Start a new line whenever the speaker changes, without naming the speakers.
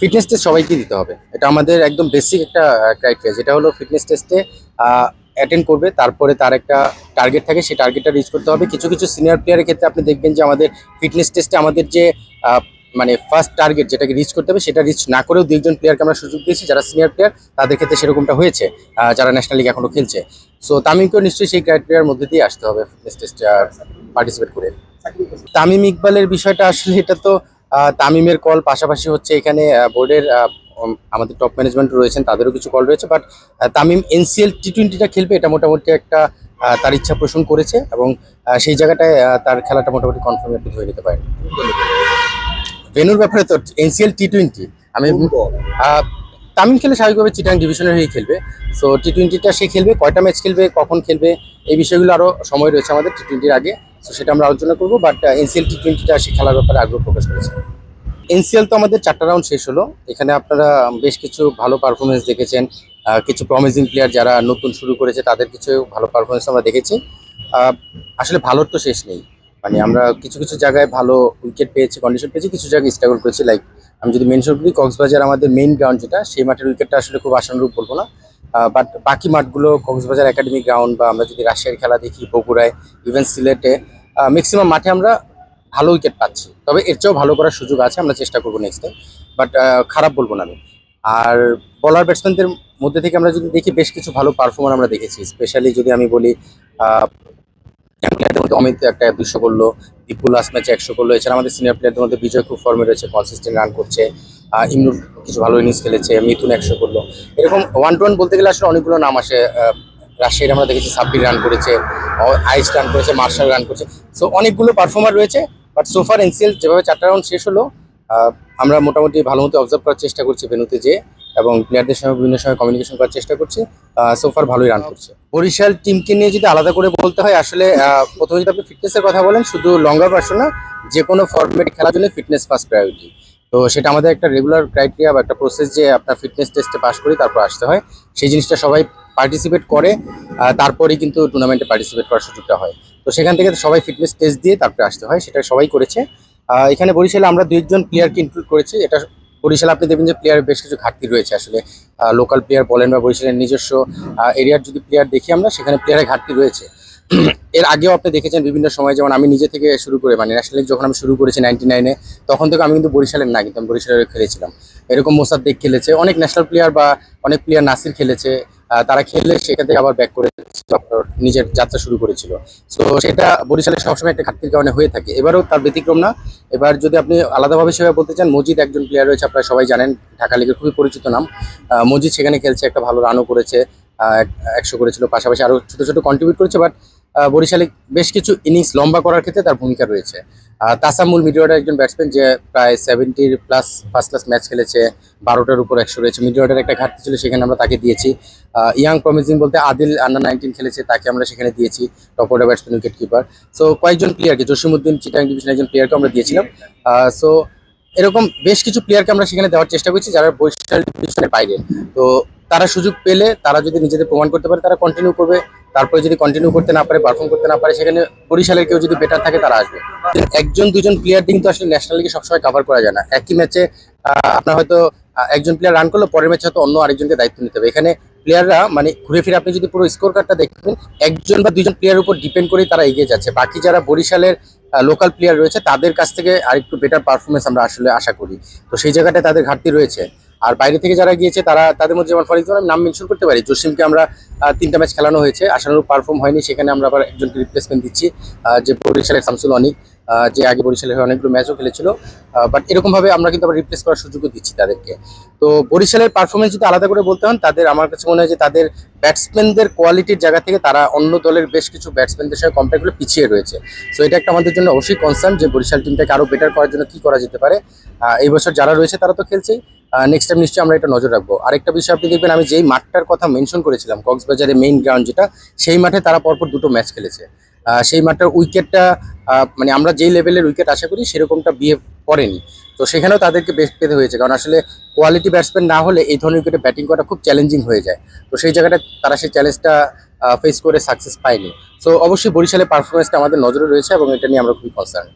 Fitness test সবাইকে দিতে হবে। এটা আমাদের একদম বেসিক একটা ক্রাইটেরিয়া যেটা হলো ফিটনেস টেস্টে অ্যাটেন্ড করবে, তারপরে তার একটা টার্গেট থাকে, সেই টার্গেটটা রিচ করতে হবে। কিছু কিছু সিনিয়র প্লেয়ারের ক্ষেত্রে আপনি দেখবেন যে আমাদের ফিটনেস টেস্টে আমাদের যে মানে ফার্স্ট টার্গেট যেটাকে রিচ করতে হবে, সেটা রিচ না করেও দুইজন প্লেয়ারকে আমরা সুযোগ দিয়েছি। যারা সিনিয়র প্লেয়ার তাদের ক্ষেত্রে সেরকমটা হয়েছে যারা ন্যাশনাল লিগ এখনও খেলছে। সো তামিমকেও নিশ্চয়ই সেই ক্রাইটেরিয়ার মধ্যে দিয়ে আসতে হবে ফিটনেস টেস্টে পার্টিসিপেট করে। তামিম ইকবালের বিষয়টা আসলে এটা তো তামিমের কল পাশাপাশি হচ্ছে এখানে বোর্ডের আমাদের টপ ম্যানেজমেন্ট রয়েছেন, তাদেরও কিছু কল রয়েছে বাট তামিম এনসিএল টি টোয়েন্টিটা খেলবে, এটা মোটামুটি একটা তার ইচ্ছা পোষণ করেছে এবং সেই জায়গাটায় তার খেলাটা মোটামুটি কনফার্ম আপনি ধরে নিতে পারেন। ভেনুর ব্যাপারে তো এনসিএল টি টোয়েন্টি আমি তামিম খেলে স্বাভাবিকভাবে চিটাং ডিভিশনের হয়ে খেলবে সো টি টোয়েন্টিটা সে খেলবে, কয়টা ম্যাচ খেলবে, কখন খেলবে, এই বিষয়গুলো আরও সময় রয়েছে আমাদের টি টোয়েন্টির আগে। সো সেটা আমরা আলোচনা করব বাট এনসিএল টি টোয়েন্টিটা সে খেলার ব্যাপারে আগ্রহ প্রকাশ করেছে। এনসিএল তো আমাদের চারটা রাউন্ড শেষ হলো। এখানে আপনারা বেশ কিছু ভালো পারফরমেন্স দেখেছেন। কিছু প্রমিজিং প্লেয়ার যারা নতুন শুরু করেছে, তাদের কিছু ভালো পারফরমেন্স আমরা দেখেছি। আসলে ভালোর তো শেষ নেই। মানে আমরা কিছু কিছু জায়গায় ভালো উইকেট পেয়েছি কন্ডিশন পেয়েছি, কিছু জায়গায় স্ট্রাগল করেছি। লাইক আমি যদি মেনশন করি কক্সবাজার আমাদের মেইন গ্রাউন্ড যেটা, সেই মাঠের উইকেটটা আসলে খুব আশানুরূপ বলব না। বাট বাকি মাঠগুলো কক্সবাজার একাডেমি গ্রাউন্ড বা আমরা যদি রাশিয়ার খেলা দেখি, বগুড়ায় ইভেন সিলেটে ম্যাক্সিমাম মাঠে আমরা ভালো উইকেট পাচ্ছি। তবে এর চেয়েও ভালো করার সুযোগ আছে, আমরা চেষ্টা করব নেক্সট টাইম বাট খারাপ বলব না আমি। আর বলার ব্যাটসম্যানদের মধ্যে থেকে আমরা যদি দেখি, বেশ কিছু ভালো পারফর্মার আমরা দেখেছি। স্পেশালি যদি আমি বলি প্লেয়ারদের মধ্যে অমিত একটা দুশো করল বিপুল লাস্ট ম্যাচে একশো করল এছাড়া আমাদের সিনিয়র প্লেয়ারদের মধ্যে বিজয় খুব ফর্মে রয়েছে কনসিস্টেন্ট রান করছে। ইমরুল কিছু ভালো ইনিংস খেলেছে, মিথুন একশো করল এরকম ওয়ান টু ওয়ান বলতে গেলে আসলে অনেকগুলো নাম আসে রাজশাহীর আমরা দেখেছি, সাব্বির রান করেছে আইস রান করেছে, মার্শাল রান করেছে। সো অনেকগুলো পারফর্মার রয়েছে বাট সোফার এনসিএল যেভাবে চারটা রাউন্ড শেষ হলো আমরা মোটামুটি ভালো মতো অবজার্ভ করার চেষ্টা করছি ভেনুতে যে এবং প্লেয়ারদের সঙ্গে, বিভিন্ন সময় কমিউনিকেশন করার চেষ্টা করছি সোফার ভালোই রান করছে। বরিশাল টিমকে নিয়ে যদি আলাদা করে বলতে হয়, আসলে প্রথমে যদি আপনি ফিটনেসের কথা বলেন, শুধু লঙ্গার পার্সন না, যে কোনো ফর্মেট খেলার জন্য ফিটনেস ফার্স্ট প্রায়োরিটি তো সেটা আমাদের একটা রেগুলার ক্রাইটেরিয়া বা একটা প্রসেস যে আপনার ফিটনেস টেস্টে পাস করি, তারপর আসতে হয়। সেই জিনিসটা সবাই পার্টিসিপেট করে আহ, তারপরেই কিন্তু টুর্নামেন্টে পার্টিসিপেট করার সুযোগটা হয়। তো সেখান থেকে সবাই ফিটনেস টেস্ট দিয়ে তারপরে আসতে হয় সেটা সবাই করেছে। এখানে বরিশালে আমরা দুইজন প্লেয়ারকে ইনক্লুড করেছি এটা বরিশালে আপনি দেখবেন যে প্লেয়ারের বেশ কিছু ঘাটতি রয়েছে আসলে। লোকাল প্লেয়ার বলেন বা বরিশালের নিজস্ব এরিয়ার যদি প্লেয়ার দেখি আমরা সেখানে প্লেয়ারের ঘাটতি রয়েছে। এর আগেও আপনি দেখেছেন বিভিন্ন সময় যেমন আমি নিজে থেকে শুরু করে মানে ন্যাশনাল যখন আমি শুরু করেছি নাইনটি নাইনে তখন থেকে আমি কিন্তু বরিশালের না কিন্তু আমি বরিশালের খেলেছিলাম। এরকম মোসাদ্দেক খেলেছে অনেক ন্যাশনাল প্লেয়ার বা অনেক প্লেয়ার নাসির খেলেছে তারা খেললে সেখান থেকে আবার ব্যাক করে নিজের যাত্রা শুরু করেছিল। তো সেটা বরিশালে সবসময় একটা ঘাটতির কারণে হয়ে থাকে। এবারও তার ব্যতিক্রম না। এবার যদি আপনি আলাদাভাবে সেভাবে বলতে চান, মজিদ একজন প্লেয়ার রয়েছে, আপনারা সবাই জানেন, ঢাকা লিগের খুবই পরিচিত নাম। মজিদ সেখানে খেলছে, একটা ভালো রানও করেছে। একশো করেছিল। পাশাপাশি আরও ছোটো ছোটো কন্ট্রিবিউট করেছে বাট বরিশালে বেশ কিছু ইনিংস লম্বা করার ক্ষেত্রে তার ভূমিকা রয়েছে। তাসামুল মিডিয়ার একজন ব্যাটসম্যান যে প্রায় সেভেন্টির প্লাস ফার্স্ট ক্লাস ম্যাচ খেলেছে, বারোটার উপর একশো রয়েছে। মিডিয়ার একটা ঘাটতি ছিল, সেখানে আমরা তাকে দিয়েছি। ইয়াং প্রমিজিং বলতে আদিল আন্ডার নাইনটিন খেলেছে, তাকে আমরা সেখানে দিয়েছি top order batsman wicket keeper so কয়েকজন প্লেয়ারকে জসিমুদ্দিন চিটাং ডিভিশনের একজন প্লেয়ারকে আমরা দিয়েছিলাম। সো এরকম বেশ কিছু প্লেয়ারকে আমরা সেখানে দেওয়ার চেষ্টা করছি, যারা বরিশাল ডিভিশনের বাইরে। তো তারা সুযোগ পেলে তারা যদি নিজেদের প্রমাণ করতে পারে, তারা কন্টিনিউ করবে। তারপরে যদি কন্টিনিউ করতে না পারে পারফর্ম করতে না পারে, সেখানে বরিশালের কেউ যদি বেটার থাকে, তারা আসবে। একজন দুজন প্লেয়ার কিন্তু আসলে ন্যাশনাল লিগে সবসময় কভার করা যায় না। একই ম্যাচে আপনার হয়তো একজন প্লেয়ার রান করল, পরের ম্যাচে হয়তো অন্য আরেকজনকে দায়িত্ব নিতে হবে। এখানে প্লেয়াররা মানে ঘুরে ফিরে আপনি যদি পুরো স্কোর কার্ডটা দেখবেন, একজন বা দুজন প্লেয়ারের উপর ডিপেন্ড করেই তারা এগিয়ে যাচ্ছে। বাকি যারা বরিশালের লোকাল প্লেয়ার রয়েছে, তাদের কাছ থেকে আরেকটু বেটার পারফরমেন্স আমরা আসলে আশা করি। তো সেই জায়গাটায় তাদের ঘাটতি রয়েছে। আর বাইরে থেকে যারা গিয়েছে, তারা, তাদের মধ্যে যেমন ফর এক্সাম্পল নাম মেনশন করতে পারি। জসিমকে আমরা তিনটা ম্যাচ খেলানো হয়েছে। আশানুরূপ পারফর্ম হয়নি, সেখানে আমরা আবার একজনকে রিপ্লেসমেন্ট দিচ্ছি যে বরিশালের শামসুল অনিক যে আগে বরিশালের হয়ে অনেকগুলো ম্যাচও খেলেছিল। বাট এরকমভাবে আমরা কিন্তু আবার রিপ্লেস করার সুযোগও দিচ্ছি তাদেরকে। তো বরিশালের পারফরমেন্স যদি আলাদা করে বলতে হন, তাদের, আমার কাছে মনে হয় যে তাদের ব্যাটসম্যানদের কোয়ালিটির জায়গা থেকে তারা অন্য দলের বেশ কিছু ব্যাটসম্যানদের সঙ্গে কম্পেয়ার করে পিছিয়ে রয়েছে। সো এটা একটা আমাদের জন্য অবশ্যই কনসার্ন যে বরিশাল টিমটাকে আরও বেটার করার জন্য কি করা যেতে পারে। এই বছর যারা রয়েছে, তারা তো খেলছেই। নেক্সট টাইম নিশ্চয়ই আমরা এটা নজর রাখব। আরেকটা বিষয় আপনি দেখবেন, আমি যেই মাঠটার কথা মেনশন করেছিলাম, কক্সবাজারের মেইন গ্রাউন্ড যেটা, সেই মাঠে তারা পরপর দুটো ম্যাচ খেলেছে। সেই মাঠটার উইকেটটা মানে আমরা যেই লেভেলের উইকেট আশা করি, সেরকমটা বিহেভ করেনি। তো সেখানেও তাদেরকে বেশ পেতে হয়েছে, কারণ আসলে কোয়ালিটি ব্যাটসম্যান না হলে এই ধরনের উইকেটে ব্যাটিং করা খুব চ্যালেঞ্জিং হয়ে যায়। তো সেই জায়গাটা তারা সেই চ্যালেঞ্জটা ফেস করে সাকসেস পায়নি। সো অবশ্যই বরিশালের পারফরমেন্সটা আমাদের নজরে রয়েছে এবং এটা নিয়ে আমরা খুবই কনসার্ন